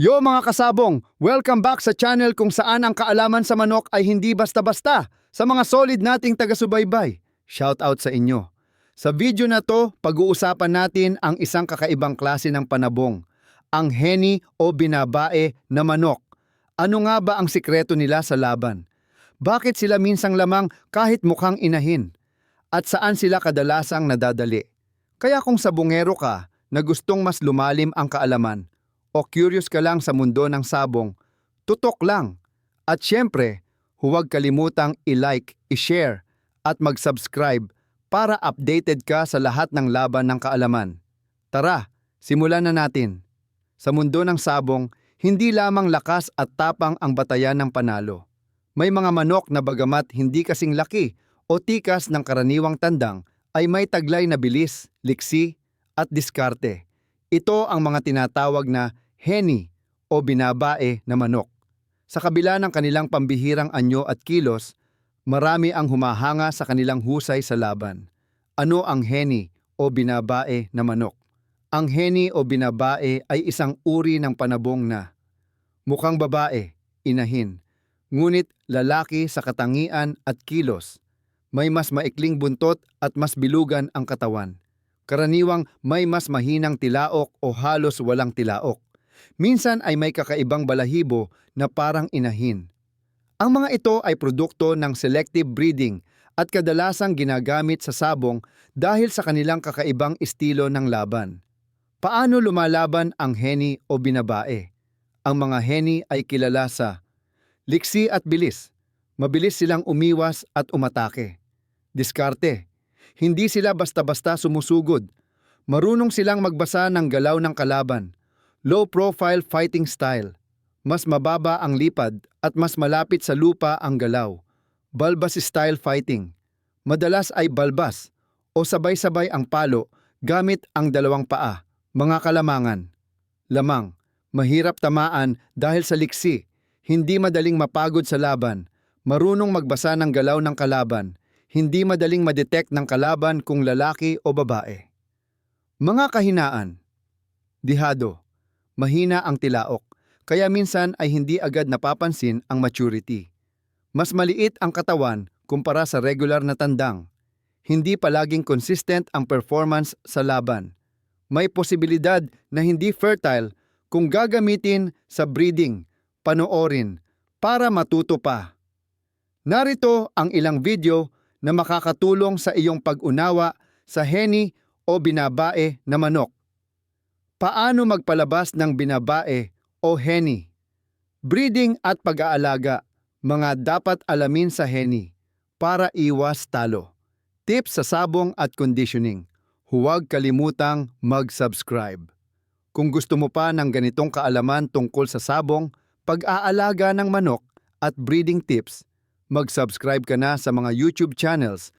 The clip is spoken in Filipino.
Yo mga kasabong, welcome back sa channel kung saan ang kaalaman sa manok ay hindi basta-basta. Sa mga solid nating taga-subaybay, shout out sa inyo. Sa video na to, pag-uusapan natin ang isang kakaibang klase ng panabong, ang heni o binabae na manok. Ano nga ba ang sikreto nila sa laban? Bakit sila minsang lamang kahit mukhang inahin? At saan sila kadalasang nadadali? Kaya kung sabungero ka na gustong mas lumalim ang kaalaman, o curious ka lang sa mundo ng sabong, tutok lang. At syempre, huwag kalimutang i-like, i-share, at mag-subscribe para updated ka sa lahat ng laban ng kaalaman. Tara, simulan na natin. Sa mundo ng sabong, hindi lamang lakas at tapang ang batayan ng panalo. May mga manok na bagamat hindi kasing laki o tikas ng karaniwang tandang ay may taglay na bilis, liksi, at diskarte. Ito ang mga tinatawag na heni o binabae na manok. Sa kabila ng kanilang pambihirang anyo at kilos, marami ang humahanga sa kanilang husay sa laban. Ano ang heni o binabae na manok? Ang heni o binabae ay isang uri ng panabong na mukhang babae, inahin, ngunit lalaki sa katangian at kilos. May mas maikling buntot at mas bilugan ang katawan. Karaniwang may mas mahinang tilaok o halos walang tilaok. Minsan ay may kakaibang balahibo na parang inahin. Ang mga ito ay produkto ng selective breeding at kadalasang ginagamit sa sabong dahil sa kanilang kakaibang estilo ng laban. Paano lumalaban ang heni o binabae? Ang mga heni ay kilala sa liksi at bilis. Mabilis silang umiwas at umatake. Diskarte. Hindi sila basta-basta sumusugod. Marunong silang magbasa ng galaw ng kalaban. Low profile fighting style. Mas mababa ang lipad at mas malapit sa lupa ang galaw. Balbas style fighting. Madalas ay balbas o sabay-sabay ang palo gamit ang dalawang paa, mga kalamangan. Lamang, mahirap tamaan dahil sa liksi, hindi madaling mapagod sa laban, marunong magbasa ng galaw ng kalaban, hindi madaling madetect ng kalaban kung lalaki o babae. Mga kahinaan. Dihado. Mahina ang tilaok, kaya minsan ay hindi agad napapansin ang maturity. Mas maliit ang katawan kumpara sa regular na tandang. Hindi palaging consistent ang performance sa laban. May posibilidad na hindi fertile kung gagamitin sa breeding, panoorin, para matuto pa. Narito ang ilang video na makakatulong sa iyong pag-unawa sa heni o binabae na manok. Paano magpalabas ng binabae o heni? Breeding at pag-aalaga, mga dapat alamin sa heni para iwas talo. Tips sa sabong at conditioning. Huwag kalimutang mag-subscribe. Kung gusto mo pa ng ganitong kaalaman tungkol sa sabong, pag-aalaga ng manok at breeding tips, mag-subscribe ka na sa mga YouTube channels